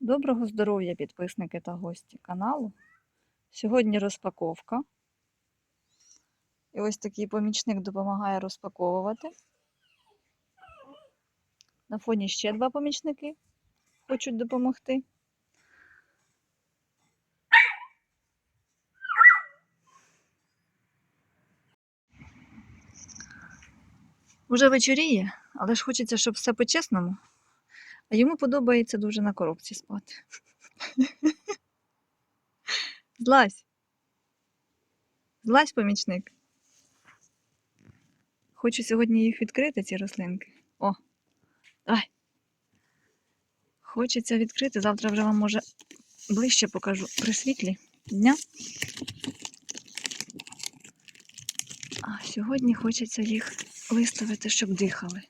Доброго здоров'я, підписники та гості каналу. Сьогодні розпаковка. І ось такий помічник допомагає розпаковувати. На фоні ще два помічники хочуть допомогти. Уже вечоріє, але ж хочеться, щоб все по-чесному. А йому подобається дуже на коробці спати. Злазь. Злазь, помічник. Хочу сьогодні їх відкрити, ці рослинки. О, давай. Хочеться відкрити. Завтра вже вам може ближче покажу при світлі дня. А сьогодні хочеться їх виставити, щоб дихали.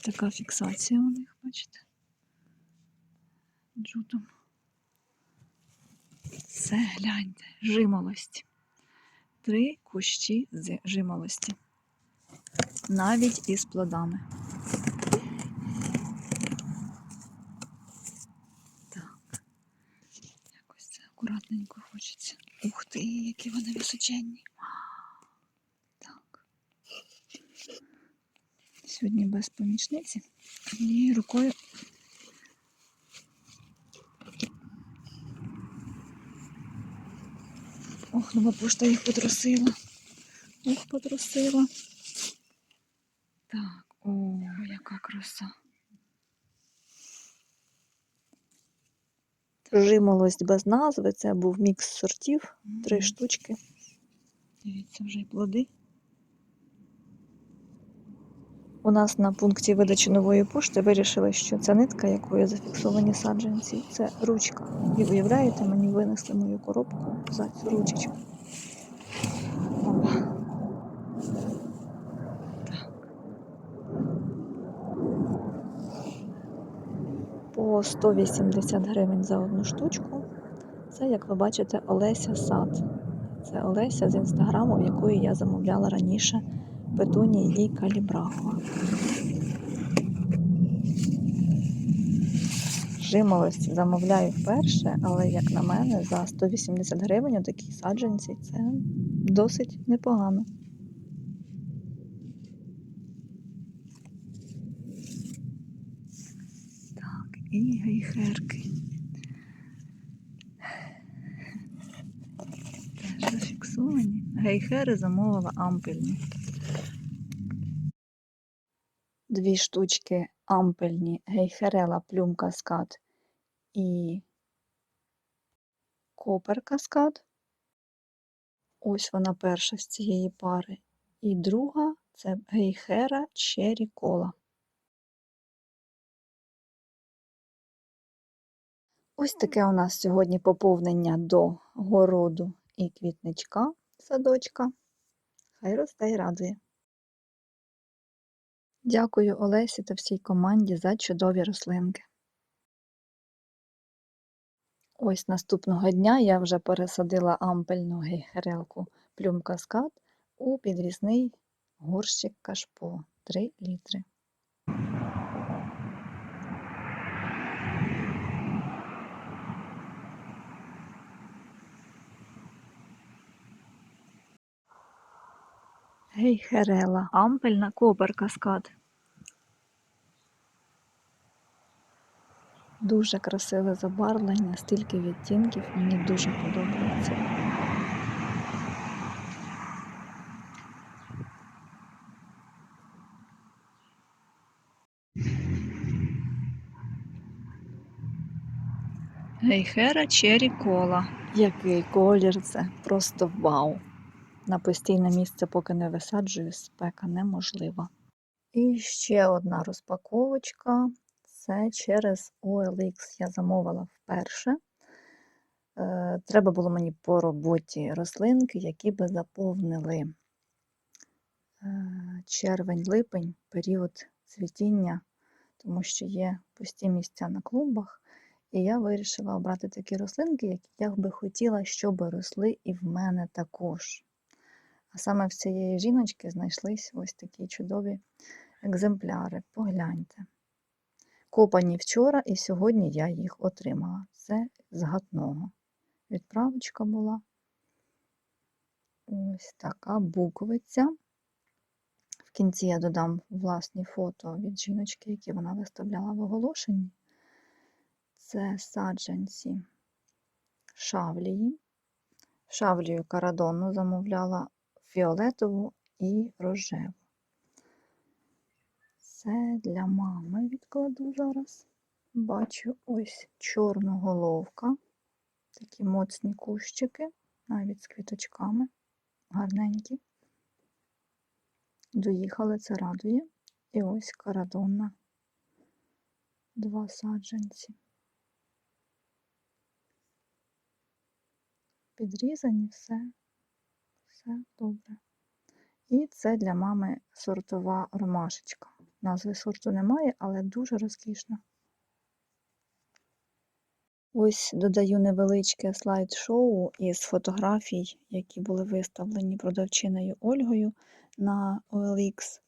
Така фіксація у них, бачите? Джутом. Це гляньте, жимолость. Три кущі з жимолості. Навіть із плодами. Так. Якось це акуратненько хочеться. Ух ти, які вони височенні. Сьогодні без помічниці. І рукою. Ох, нова пошта їх потрусила. Ох, потрусила. Так, о, яка краса. Жимолость без назви, це був мікс сортів, три штучки. Дивіться, вже й плоди. У нас на пункті видачі нової пошти вирішили, що ця нитка, якою зафіксовані саджанці, це ручка. І уявляєте, мені винесли мою коробку за цю ручечку. По 180 гривень за одну штучку. Це, як ви бачите, Олеся Сад. Це Олеся з інстаграму, в якої я замовляла раніше петунії і калібраху. Жимолость замовляю вперше, але, як на мене, за 180 гривень у такій саджанці це досить непогано. Так, і гейхерки. Теж зафіксовані. Гейхери замовила ампельні. Дві штучки ампельні гейхерела плюм каскад і копер каскад. Ось вона перша з цієї пари. І друга це гейхера Черрі Кола. Ось таке у нас сьогодні поповнення до городу і квітничка садочка. Хай росте і радує. Дякую Олесі та всій команді за чудові рослинки. Ось наступного дня я вже пересадила ампельну гейхерелку плюм каскад у підрізний горщик кашпо 3 літри. Гейхерела, ампельна копер каскад. Дуже красиве забарвлення, стільки відтінків, мені дуже подобається. Гейхера Черрі Кола. Який колір це? Просто вау! На постійне місце, поки не висаджую, спека неможлива. І ще одна розпаковочка. Це через OLX я замовила вперше. Е, Треба було мені по роботі рослинки, які би заповнили е, червень-липень, період цвітіння тому що є пусті місця на клумбах, і я вирішила обрати такі рослинки, які я би хотіла, щоб росли і в мене також. А саме в цієї жіночки знайшлись ось такі чудові екземпляри. Погляньте. Копані вчора, і сьогодні я їх отримала. Це з гатного. Відправочка була. Ось така буквиця. В кінці я додам власні фото від жіночки, які вона виставляла в оголошенні. Це саджанці шавлії. Шавлію карадонну замовляла фіолетову і рожеву. Це для мами відкладу зараз. Бачу ось чорноголовка. Такі моцні кущики, навіть з квіточками, гарненькі. Доїхали, це радує. І ось карадонна. Два саджанці. Підрізані все, все добре. І це для мами сортова ромашечка. Назви сорту немає, але дуже розкішна. Ось додаю невеличке слайд-шоу із фотографій, які були виставлені продавчиною Ольгою на OLX.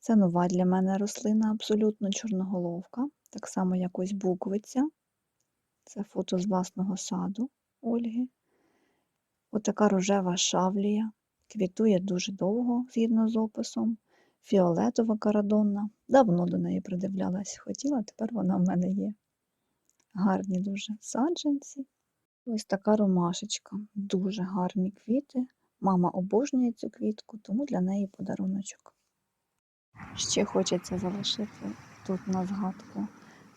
Це нова для мене рослина, абсолютно чорноголовка, так само як ось буквиця. Це фото з власного саду Ольги. Отака рожева шавлія. Квітує дуже довго, згідно з описом. Фіолетова карадонна. Давно до неї придивлялась, хотіла, тепер вона в мене є. Гарні дуже саджанці. Ось така ромашечка. Дуже гарні квіти. Мама обожнює цю квітку, тому для неї подаруночок. Ще хочеться залишити тут на згадку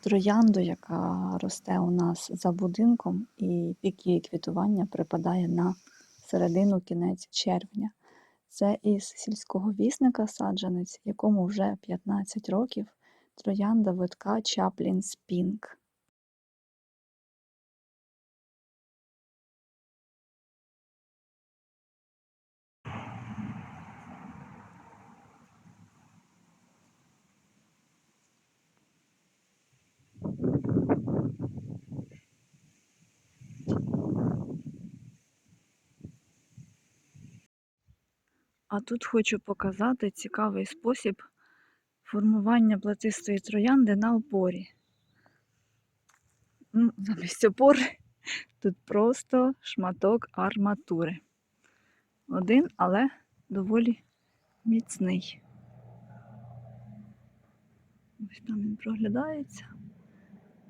троянду, яка росте у нас за будинком, і пік її квітування припадає на середину кінець червня. Це із сільського вісника саджанець, якому вже 15 років троянда витка Чаплін Спінк. А тут хочу показати цікавий спосіб формування платистої троянди на опорі. Ну, замість опори тут просто шматок арматури. Один, але доволі міцний. Ось там він проглядається.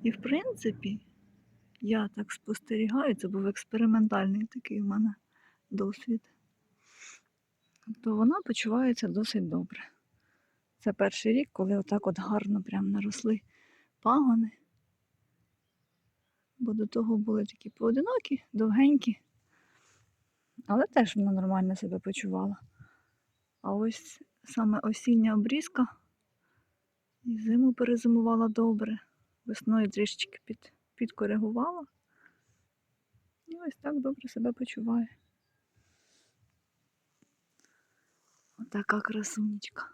І, в принципі, я так спостерігаю, це був експериментальний такий у мене досвід то вона почувається досить добре. Це перший рік, коли отак от гарно прям наросли пагони. Бо до того були такі поодинокі, довгенькі, але теж вона нормально себе почувала. А ось саме осіння обрізка і зиму перезимувала добре, весною трішечки під, підкоригувала. І ось так добре себе почуває. Така красунечка.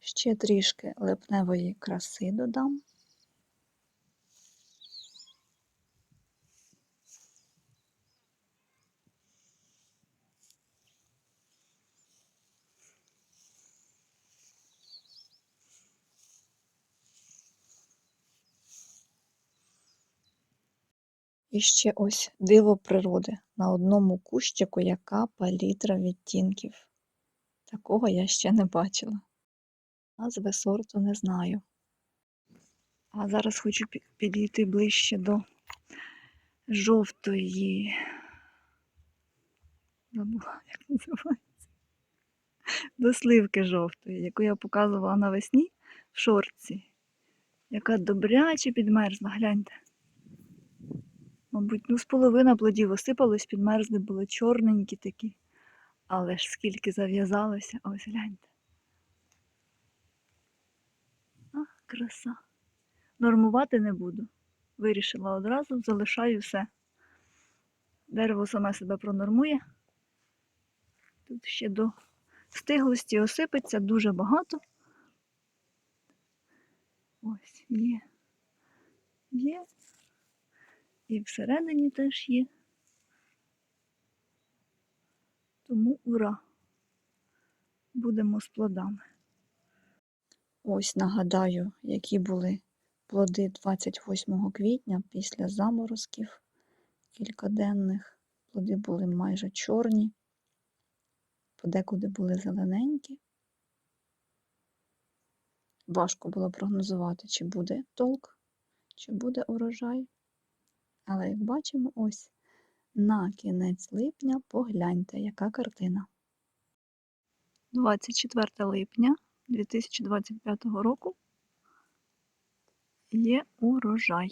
Ще трішки липневої краси додам. І ще ось диво природи. На одному кущику яка палітра відтінків. Такого я ще не бачила. Назви сорту не знаю. А зараз хочу підійти ближче до жовтої. Забула, як називається. До сливки жовтої, яку я показувала навесні в шорці. Яка добряче підмерзла, гляньте. Мабуть, ну з половина плодів осипалось, підмерзли, були чорненькі такі. Але ж скільки зав'язалося, ось гляньте. А, краса. Нормувати не буду. Вирішила одразу, залишаю все. Дерево саме себе пронормує. Тут ще до Стиглості осипеться дуже багато. Ось. Є. І всередині теж є. Тому ура! Будемо з плодами. Ось нагадаю, які були плоди 28 квітня після заморозків кількаденних. Плоди були майже чорні, подекуди були зелененькі. Важко було прогнозувати, чи буде толк, чи буде урожай. Але як бачимо, ось на кінець липня погляньте, яка картина. 24 липня 2025 року є урожай.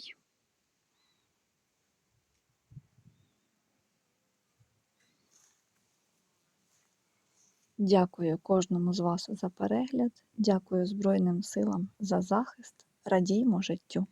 Дякую кожному з вас за перегляд. Дякую Збройним силам за захист. Радіймо життю.